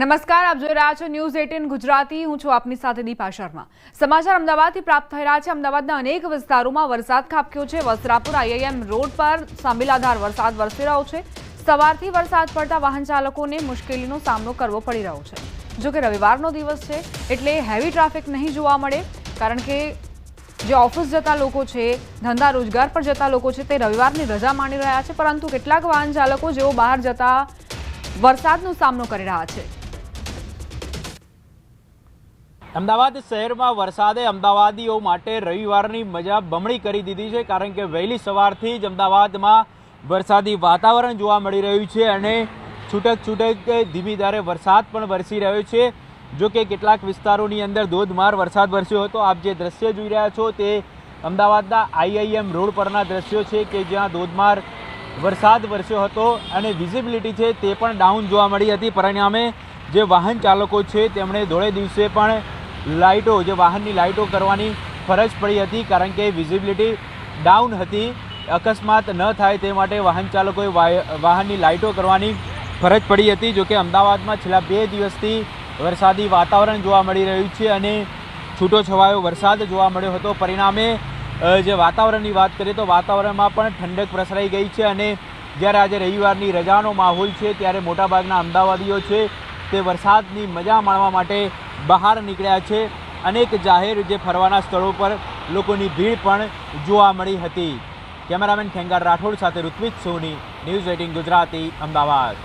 નમસ્કાર, આપ જોઈ રહ્યા છો ન્યૂઝ એટીન ગુજરાતી. હું છું આપની સાથે દીપા શર્મા. સમાચાર અમદાવાદથી પ્રાપ્ત થઈ રહ્યા છે. અમદાવાદના અનેક વિસ્તારોમાં વરસાદ ખાબક્યો છે. વસ્ત્રાપુર આઈઆઈએમ રોડ પર સાંબેલાધાર વરસાદ વરસી રહ્યો છે. સવારથી વરસાદ પડતા વાહન ચાલકોને મુશ્કેલીનો સામનો કરવો પડી રહ્યો છે. જો કે રવિવારનો દિવસ છે, એટલે હેવી ટ્રાફિક નહીં જોવા મળે. કારણ કે જે ઓફિસ જતા લોકો છે, ધંધા રોજગાર પર જતા લોકો છે, તે રવિવારની રજા માણી રહ્યા છે. પરંતુ કેટલાક વાહન ચાલકો જેઓ બહાર જતા વરસાદનો સામનો કરી રહ્યા છે. અમદાવાદ શહેરમાં વરસાદે અમદાવાદીઓ માટે રવિવારની મજા બમણી કરી દીધી છે, કારણ કે વહેલી સવારથી જ અમદાવાદમાં વરસાદી વાતાવરણ જોવા મળી રહ્યું છે અને છૂટક છૂટક ધીમી ધારે વરસાદ પણ વરસી રહ્યો છે. જો કે કેટલાક વિસ્તારોની અંદર ધોધમાર વરસાદ વરસ્યો હતો. આપ જે દ્રશ્ય જોઈ રહ્યા છો તે અમદાવાદના આઈઆઈએમ રોડ પરના દ્રશ્યો છે કે જ્યાં ધોધમાર વરસાદ વરસ્યો હતો અને વિઝિબિલિટી છે તે પણ ડાઉન જોવા મળી હતી. પરિણામે જે વાહન ચાલકો છે, તેમણે ધોળે દિવસે પણ લાઇટો, જે વાહનની લાઇટો કરવાની ફરજ પડી હતી, કારણ કે વિઝિબિલિટી ડાઉન હતી, અકસ્માત ન થાય તે માટે વાહન ચાલકોએ વાહનની લાઇટો કરવાની ફરજ પડી હતી, જોકે અમદાવાદમાં છેલ્લા બે દિવસથી વરસાદી વાતાવરણ જોવા મળી રહ્યું છે અને છૂટો છવાયો વરસાદ જોવા મળ્યો હતો. પરિણામે જે વાતાવરણની વાત કરીએ તો વાતાવરણમાં પણ ઠંડક પ્રસરાઈ ગઈ છે અને જ્યારે આજે રવિવારની રજાનો માહોલ છે, ત્યારે મોટાભાગના અમદાવાદીઓ છે તે વરસાદની મજા માણવા માટે બહાર નીકળ્યા છે. અનેક જાહેર જે ફરવાના સ્થળો પર લોકોની ભીડ પણ જોવા મળી હતી. કેમેરામેન ખેંગાર રાઠોડ સાથે ઋત્વિક સોની, ન્યૂઝ એટીન ગુજરાતી, અમદાવાદ.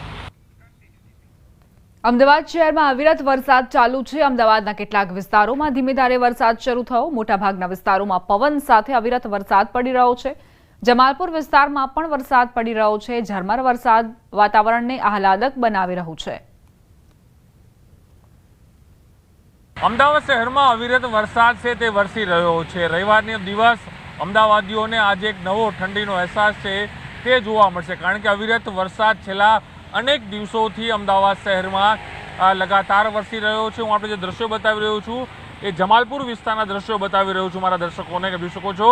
અમદાવાદ શહેરમાં અવિરત વરસાદ ચાલુ છે. અમદાવાદના કેટલાક વિસ્તારોમાં ધીમે ધારે વરસાદ શરૂ થયો. મોટાભાગના વિસ્તારોમાં પવન સાથે અવિરત વરસાદ પડી રહ્યો છે. જમાલપુર વિસ્તારમાં પણ વરસાદ પડી રહ્યો છે. ઝરમર વરસાદ વાતાવરણને આહલાદક બનાવી રહ્યું છે. અમદાવાદ શહેરમાં અવિરત વરસાદ છે તે વરસી રહ્યો છે. રવિવારનો દિવસ અમદાવાદીઓને આજે એક નવો ઠંડીનો અહેસાસ છે તે જોવા મળશે. કારણ કે અવિરત વરસાદ છેલ્લા અનેક દિવસોથી અમદાવાદ શહેરમાં લગાતાર વરસી રહ્યો છે. હું આપણે જે દ્રશ્યો બતાવી રહ્યો છું એ જમાલપુર વિસ્તારના દ્રશ્યો બતાવી રહ્યો છું. મારા દર્શકોને કહી શકો છો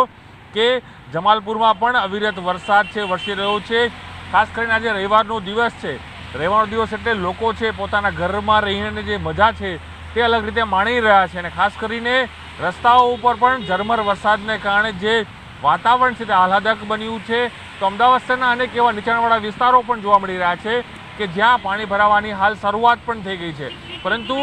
કે જમાલપુરમાં પણ અવિરત વરસાદ છે, વરસી રહ્યો છે. ખાસ કરીને આજે રવિવારનો દિવસ છે. રવિવારનો દિવસ એટલે લોકો છે પોતાના ઘરમાં રહીને જે મજા છે તે અલગ રીતે માણી રહ્યા છે અને ખાસ કરીને રસ્તાઓ ઉપર પણ ઝરમર વરસાદને કારણે જે વાતાવરણ છે તે આહલાદક બન્યું છે. તો અમદાવાદ શહેરના અનેક એવા નીચાણવાળા વિસ્તારો પણ જોવા મળી રહ્યા છે કે જ્યાં પાણી ભરાવાની હાલ શરૂઆત પણ થઈ ગઈ છે. પરંતુ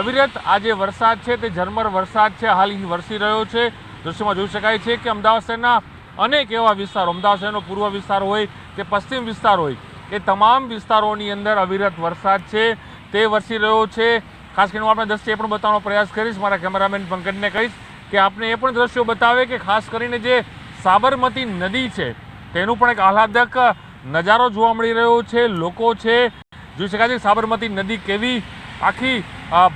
અવિરત આ જે વરસાદ છે તે ઝરમર વરસાદ છે હાલ વરસી રહ્યો છે. દૃશ્યમાં જોઈ શકાય છે કે અમદાવાદ શહેરના અનેક એવા વિસ્તારો અમદાવાદ શહેરનો પૂર્વ વિસ્તાર હોય, કે પશ્ચિમ વિસ્તાર હોય, એ તમામ વિસ્તારોની અંદર અવિરત વરસાદ છે. તે વરસી રહ્યો છે. ખાસ કરીને હું આપણે દ્રશ્ય પણ બતાવવાનો પ્રયાસ કરીશ, મારા કેમેરામેન પંકજને કહીશ કે આપણે એ પણ દ્રશ્યો બતાવે કે ખાસ કરીને જે સાબરમતી નદી છે, તેનું પણ એક આહલાદક નજારો જોવા મળી રહ્યો છે, લોકો છે, જોઈ શકાય છે સાબરમતી નદી કેવી આખી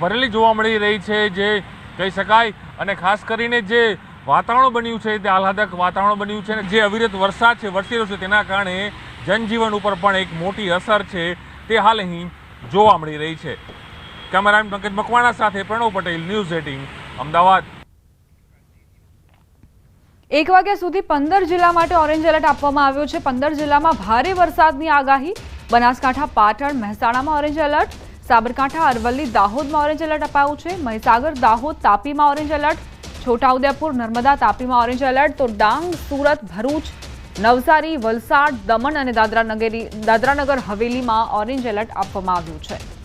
ભરેલી જોવા મળી રહી છે જે કહી શકાય. અને ખાસ કરીને જે વાતાવરણ બન્યું છે, તે આહલાદક વાતાવરણ બન્યું છે અને જે અવિરત વરસાદ છે, વરસી રહ્યો છે, તેના કારણે જનજીવન ઉપર પણ એક મોટી અસર છે, તે હાલ અહીં જોવા મળી રહી છે. કેમેરામેન પંકજ મકવાણા સાથે પ્રણવ પટેલ, ન્યૂઝ એટીન, અમદાવાદ. એક વાગ્યા સુધી પંદર જિલ્લા માટે ઓરેન્જ એલર્ટ આપવામાં આવ્યો છે. પંદર જિલ્લામાં ભારે વરસાદની આગાહી. બનાસકાંઠા, પાટણ, મહેસાણામાં ઓરેન્જ એલર્ટ. સાબરકાંઠા, અરવલ્લી, દાહોદમાં ઓરેન્જ એલર્ટ અપાયું છે. મહીસાગર, દાહોદ તાપીમાં ઓરેન્જ એલર્ટ. છોટાઉદેપુર, નર્મદા તાપીમાં ઓરેન્જ એલર્ટ. તો ડાંગ, સુરત, ભરૂચ, નવસારી, વલસાડ, દમણ અને દાદરા નગરી દાદરાનગર હવેલીમાં ઓરેન્જ એલર્ટ આપવામાં આવ્યું છે.